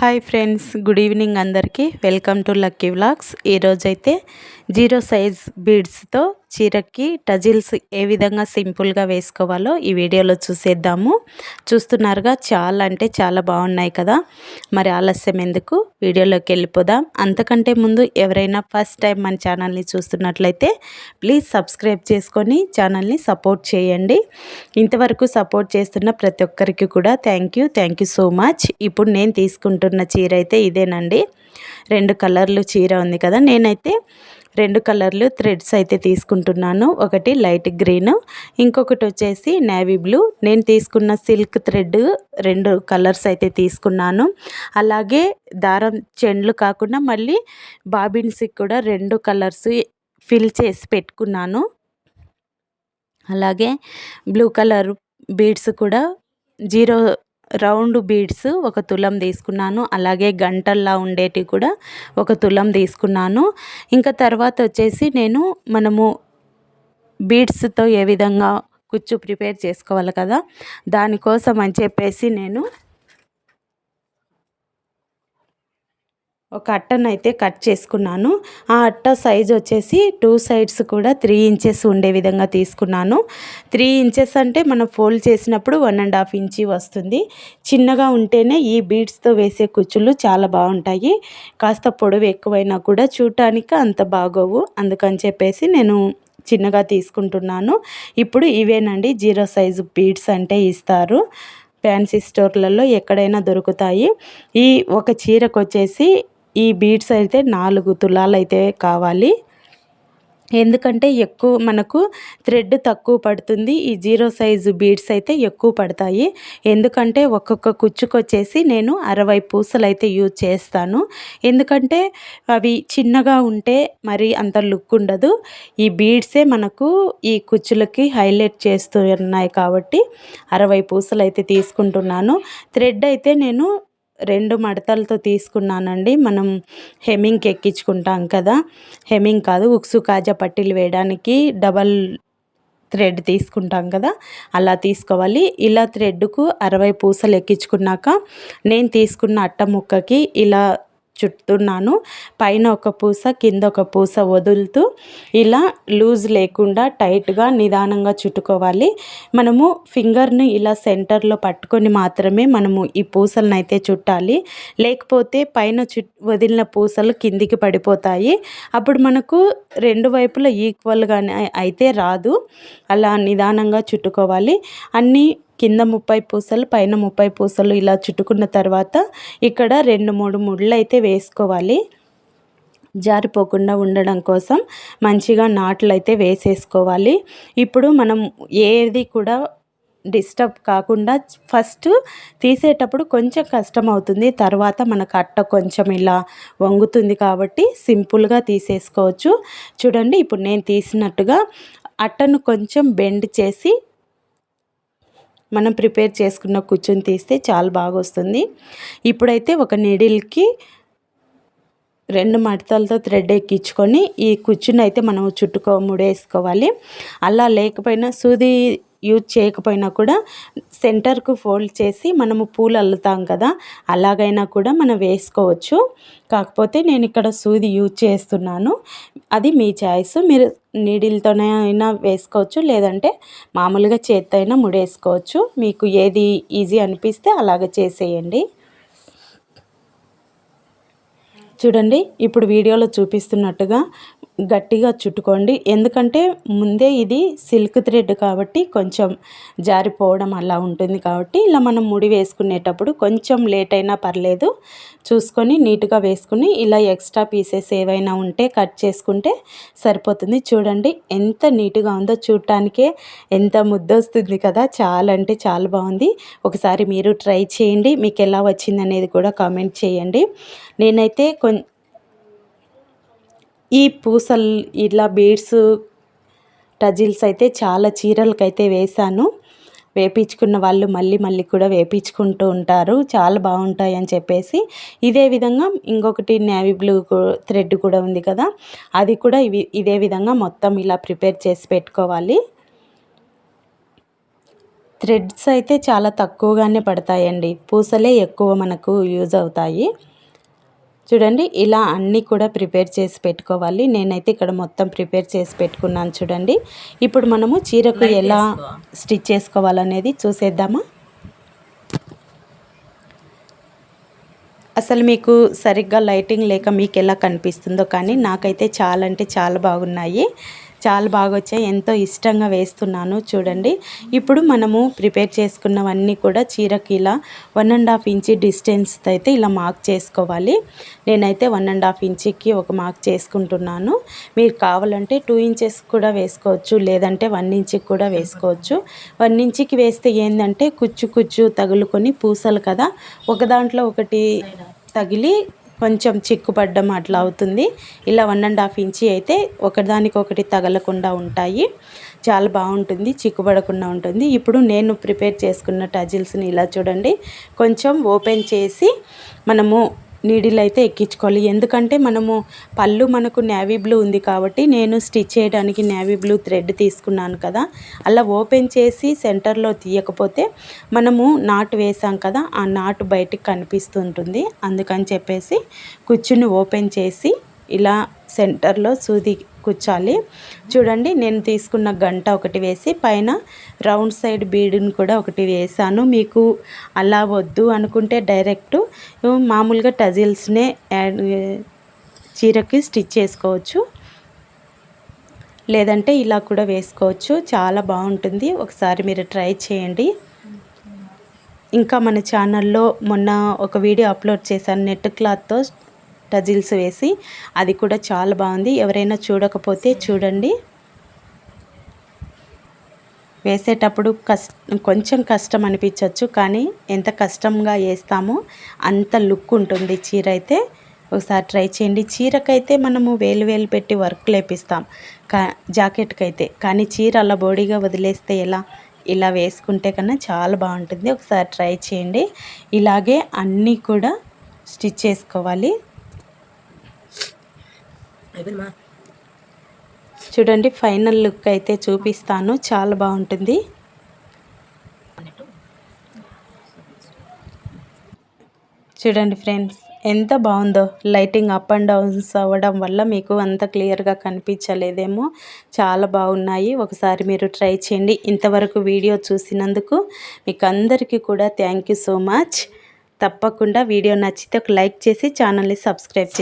Hi friends good evening అందరికీ. Welcome to lucky vlogs. ఈరోజైతే zero size బీడ్స్తో చీరకి టజిల్స్ ఏ విధంగా సింపుల్గా వేసుకోవాలో ఈ వీడియోలో చూసేద్దాము. చూస్తున్నారుగా చాలా అంటే చాలా బాగున్నాయి కదా. మరి ఆలస్యం ఎందుకు? వీడియోలోకి వెళ్ళిపోదాం. అంతకంటే ముందు ఎవరైనా ఫస్ట్ టైం మన ఛానల్ని చూస్తున్నట్లయితే ప్లీజ్ సబ్స్క్రైబ్ చేసుకొని ఛానల్ని సపోర్ట్ చేయండి. ఇంతవరకు సపోర్ట్ చేస్తున్న ప్రతి ఒక్కరికి కూడా thank you thank you so much. ఇప్పుడు నేను తీసుకుంటున్న చీర అయితే ఇదేనండి. రెండు కలర్లు చీర ఉంది కదా. నేనైతే రెండు కలర్లు థ్రెడ్స్ అయితే తీసుకుంటున్నాను. ఒకటి లైట్ గ్రీన్ ఇంకొకటి వచ్చేసి నేవీ బ్లూ. నేను తీసుకున్న సిల్క్ థ్రెడ్ రెండు కలర్స్ అయితే తీసుకున్నాను. అలాగే దారం చెండ్లు కాకుండా మళ్ళీ బాబిన్స్కి కూడా రెండు కలర్స్ ఫిల్ చేసి పెట్టుకున్నాను. అలాగే బ్లూ కలర్ బీడ్స్ కూడా జీరో రౌండ్ బీడ్స్ ఒక తులం తీసుకున్నాను. అలాగే గంటల్లా ఉండేటివి కూడా ఒక తులం తీసుకున్నాను. ఇంకా తర్వాత వచ్చేసి నేను మనము బీడ్స్తో ఏ విధంగా కుచ్చు ప్రిపేర్ చేసుకోవాలి కదా దానికోసం అని చెప్పేసి నేను ఒక అట్టను అయితే కట్ చేసుకున్నాను. ఆ అట్ట సైజ్ వచ్చేసి టూ సైడ్స్ కూడా త్రీ ఇంచెస్ ఉండే విధంగా తీసుకున్నాను. త్రీ ఇంచెస్ అంటే మనం ఫోల్డ్ చేసినప్పుడు వన్ అండ్ హాఫ్ ఇంచి వస్తుంది. చిన్నగా ఉంటేనే ఈ బీడ్స్తో వేసే కుచ్చులు చాలా బాగుంటాయి. కాస్త పొడవు ఎక్కువైనా కూడా చూడటానికి అంత బాగోవు. అందుకని చెప్పేసి నేను చిన్నగా తీసుకుంటున్నాను. ఇప్పుడు ఇవేనండి జీరో సైజు బీడ్స్ అంటే ఇస్తారు. ఫ్యాన్సీ స్టోర్లలో ఎక్కడైనా దొరుకుతాయి. ఈ ఒక చీరకు వచ్చేసి ఈ బీడ్స్ అయితే నాలుగు తులాలు అయితే కావాలి. ఎందుకంటే ఎక్కువ మనకు థ్రెడ్ తక్కువ పడుతుంది. ఈ జీరో సైజు బీడ్స్ అయితే ఎక్కువ పడతాయి. ఎందుకంటే ఒక్కొక్క కుచ్చుకొచ్చేసి నేను అరవై పూసలు అయితే యూజ్ చేస్తాను. ఎందుకంటే అవి చిన్నగా ఉంటే మరి అంత లుక్ ఉండదు. ఈ బీడ్సే మనకు ఈ కుచ్చులకి హైలైట్ చేస్తూ ఉన్నాయి కాబట్టి అరవై పూసలు అయితే తీసుకుంటున్నాను. థ్రెడ్ అయితే నేను రెండు మడతలతో తీసుకున్నానండి. మనం హెమ్మింగ్కి ఎక్కించుకుంటాం కదా. హెమ్మింగ్ కాదు ఉక్సు కాజా పట్టీలు వేయడానికి డబల్ థ్రెడ్ తీసుకుంటాం కదా. అలా తీసుకోవాలి. ఇలా థ్రెడ్కు అరవై పూసలు ఎక్కించుకున్నాక నేను తీసుకున్న అట్ట ముక్కకి ఇలా చుట్టున్నాను. పైన ఒక పూస కింద ఒక పూస వదులుతూ ఇలా లూజ్ లేకుండా టైట్గా నిదానంగా చుట్టుకోవాలి. మనము ఫింగర్ని ఇలా సెంటర్లో పట్టుకొని మాత్రమే మనము ఈ పూసలను అయితే చుట్టాలి. లేకపోతే పైన చు వదిలిన పూసలు కిందికి పడిపోతాయి. అప్పుడు మనకు రెండు వైపులా ఈక్వల్గానే అయితే రాదు. అలా నిదానంగా చుట్టుకోవాలి. అన్నీ కింద ముప్పై పూసలు పైన ముప్పై పూసలు ఇలా చుట్టుకున్న తర్వాత ఇక్కడ రెండు మూడు ముళ్ళు అయితే వేసుకోవాలి. జారిపోకుండా ఉండడం కోసం మంచిగా నాట్లు అయితే వేసేసుకోవాలి. ఇప్పుడు మనం ఏది కూడా డిస్టర్బ్ కాకుండా ఫస్ట్ తీసేటప్పుడు కొంచెం కష్టం అవుతుంది తర్వాత మనకు అట్ట కొంచెం ఇలా వంగుతుంది కాబట్టి సింపుల్గా తీసేసుకోవచ్చు. చూడండి ఇప్పుడు నేను తీసినట్టుగా అట్టను కొంచెం బెండ్ చేసి మనం ప్రిపేర్ చేసుకున్న కూర్చొని తీస్తే చాలా బాగా వస్తుంది ఇప్పుడైతే ఒక నీడిల్కి రెండు మడతలతో థ్రెడ్ ఎక్కించుకొని ఈ కుచ్చుని అయితే మనం చుట్టుకో ముడేసుకోవాలి. అలా లేకపోయినా సూది యూజ్ చేయకపోయినా కూడా సెంటర్కు ఫోల్డ్ చేసి మనము పూలు అల్లుతాం కదా అలాగైనా కూడా మనం వేసుకోవచ్చు. కాకపోతే నేను ఇక్కడ సూది యూజ్ చేస్తున్నాను. అది మీ చాయిస్ మీరు నీడిల్తోనే అయినా వేసుకోవచ్చు లేదంటే మామూలుగా చేత్తో అయినా ముడేసుకోవచ్చు. మీకు ఏది ఈజీ అనిపిస్తే అలాగ చేసేయండి. చూడండి ఇప్పుడు వీడియోలో చూపిస్తున్నట్టుగా గట్టిగా చుట్టుకోండి. ఎందుకంటే ముందే ఇది సిల్క్ థ్రెడ్ కాబట్టి కొంచెం జారిపోవడం అలా ఉంటుంది కాబట్టి ఇలా మనం ముడి వేసుకునేటప్పుడు కొంచెం లేట్ అయినా పర్లేదు. చూసుకొని నీట్గా వేసుకుని ఇలా ఎక్స్ట్రా పీసెస్ ఏవైనా ఉంటే కట్ చేసుకుంటే సరిపోతుంది. చూడండి ఎంత నీట్గా ఉందో చూడటానికే ఎంత ముద్దొస్తుంది కదా. చాలా అంటే చాలా బాగుంది. ఒకసారి మీరు ట్రై చేయండి. మీకు ఎలా వచ్చింది అనేది కూడా కామెంట్ చేయండి. నేనైతే కొం ఈ పూసలు ఇలా బీడ్స్ టజిల్స్ అయితే చాలా చీరలకైతే వేశాను. వేపించుకున్న వాళ్ళు మళ్ళీ మళ్ళీ కూడా వేపించుకుంటూ ఉంటారు. చాలా బాగుంటాయి అని చెప్పేసి. ఇదే విధంగా ఇంకొకటి నేవీ బ్లూ థ్రెడ్ కూడా ఉంది కదా అది కూడా ఇవి ఇదే విధంగా మొత్తం ఇలా ప్రిపేర్ చేసి పెట్టుకోవాలి. థ్రెడ్స్ అయితే చాలా తక్కువగానే పడతాయండి. పూసలే ఎక్కువ మనకు యూజ్ అవుతాయి. చూడండి ఇలా అన్నీ కూడా ప్రిపేర్ చేసి పెట్టుకోవాలి. నేనైతే ఇక్కడ మొత్తం ప్రిపేర్ చేసి పెట్టుకున్నాను చూడండి. ఇప్పుడు మనము చీరకు ఎలా స్టిచ్ చేసుకోవాలనేది చూసేద్దామా? అసలు మీకు సరిగ్గా లైటింగ్ లేక మీకు ఎలా కనిపిస్తుందో కానీ నాకైతే చాలా అంటే చాలా బాగున్నాయి. చాలా బాగా వచ్చాయి. ఎంతో ఇష్టంగా వేస్తున్నాను. చూడండి. ఇప్పుడు మనము ప్రిపేర్ చేసుకున్నవన్నీ కూడా చీరకి ఇలా one and half inch distance అయితే ఇలా మార్క్ చేసుకోవాలి. నేనైతే వన్ అండ్ హాఫ్ ఇంచికి ఒక మార్క్ చేసుకుంటున్నాను. మీరు కావాలంటే టూ ఇంచెస్ కూడా వేసుకోవచ్చు. లేదంటే వన్ ఇంచికి కూడా వేసుకోవచ్చు. వన్ ఇంచికి వేస్తే ఏంటంటే కుచ్చు కుచ్చు తగులుకొని పూసలు కదా. ఒక దాంట్లో ఒకటి తగిలి కొంచెం చిక్కుపడ్డం అట్లా అవుతుంది. ఇలా వన్ అండ్ హాఫ్ ఇంచి అయితే ఒకదానికొకటి తగలకుండా ఉంటాయి. చాలా బాగుంటుంది చిక్కుపడకుండా ఉంటుంది. ఇప్పుడు నేను ప్రిపేర్ చేసుకున్న టజిల్స్ని ఇలా చూడండి. కొంచెం ఓపెన్ చేసి మనము నీడిల్ అయితే ఎక్కించుకోవాలి. ఎందుకంటే మనము పళ్ళు మనకు నేవీ బ్లూ ఉంది కాబట్టి నేను స్టిచ్ చేయడానికి నేవీ బ్లూ థ్రెడ్ తీసుకున్నాను కదా. అలా ఓపెన్ చేసి సెంటర్లో తీయకపోతే మనము నాటు వేసాం కదా ఆ నాటు బయటికి కనిపిస్తుంటుంది. అందుకని చెప్పేసి కుచ్చుని ఓపెన్ చేసి ఇలా సెంటర్లో సూది కూర్చాలి. చూడండి నేను తీసుకున్న గంట ఒకటి వేసి పైన రౌండ్ సైడ్ బీడుని కూడా ఒకటి వేసాను మీకు అలా వద్దు అనుకుంటే డైరెక్ట్ మామూలుగా టజిల్స్నే యాడ్ చీరకి స్టిచ్ చేసుకోవచ్చు. లేదంటే ఇలా కూడా వేసుకోవచ్చు. చాలా బాగుంటుంది. ఒకసారి మీరు ట్రై చేయండి. ఇంకా మన ఛానల్లో మొన్న ఒక వీడియో అప్లోడ్ చేశాను. నెట్ క్లాత్తో టజిల్స్ వేసి అది కూడా చాలా బాగుంది. ఎవరైనా చూడకపోతే చూడండి. వేసేటప్పుడు కష్ట కొంచెం కష్టం అనిపించవచ్చు కానీ ఎంత కష్టంగా వేస్తామో అంత లుక్ ఉంటుంది చీర అయితే. ఒకసారి ట్రై చేయండి. చీరకైతే మనము వేలు వేలు పెట్టి వర్క్ లేపిస్తాం కా జాకెట్కి అయితే కానీ చీర అలా బోడీగా వదిలేస్తే ఎలా? ఇలా వేసుకుంటే కన్నా చాలా బాగుంటుంది. ఒకసారి ట్రై చేయండి. ఇలాగే అన్నీ కూడా స్టిచ్ చేసుకోవాలి. చూడండి ఫైనల్ లుక్ అయితే చూపిస్తాను. చాలా బాగుంటుంది. చూడండి ఫ్రెండ్స్ ఎంత బాగుందో. లైటింగ్ అప్ అండ్ డౌన్స్ అవ్వడం వల్ల మీకు అంత క్లియర్గా కనిపించలేదేమో. చాలా బాగున్నాయి. ఒకసారి మీరు ట్రై చేయండి. ఇంతవరకు వీడియో చూసినందుకు మీకు అందరికీ కూడా థ్యాంక్ యూ సో మచ్. తప్పకుండా వీడియో నచ్చితే ఒక లైక్ చేసి ఛానల్ని సబ్స్క్రైబ్ చేయండి.